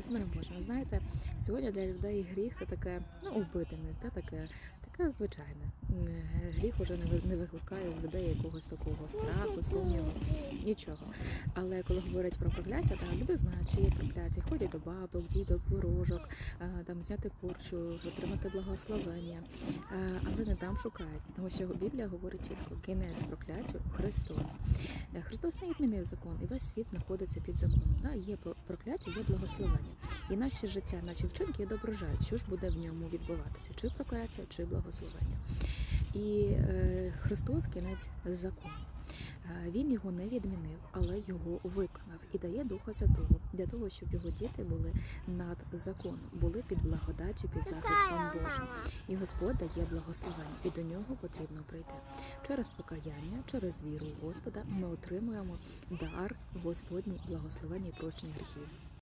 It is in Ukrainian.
з миром Божим. Знаєте, сьогодні для людей гріх це таке, ну, убитимість, та, таке, таке звичайне. Гріх уже не ви- не викликає в людей якогось такого страху, сумніву, нічого. Але коли говорять про прокляття, да, люди знають, що є прокляття, ходять до бабок, дідок, ворожок, е, там зняти порчу, отримати благословення, Е, але не там шукають, тому що Біблія говорить чітко, кінець прокляттю Христос. Е, Христос не відмінив закон, і весь світ знаходиться під законом. Є прокляття, є благословення. І наше життя, наші вчинки відображають, що ж буде в ньому відбуватися, чи прокляття, чи благословення. І Христос кінець закону. Е, Він його не відмінив, але його виконав і дає Духа Святого для того, щоб його діти були над законом, були під благодаттю, під захистом Божим. І Господь дає благословення, і до нього потрібно прийти. Через покаяння, через віру в Господа ми отримуємо дар Господній благословення і прощення гріхів.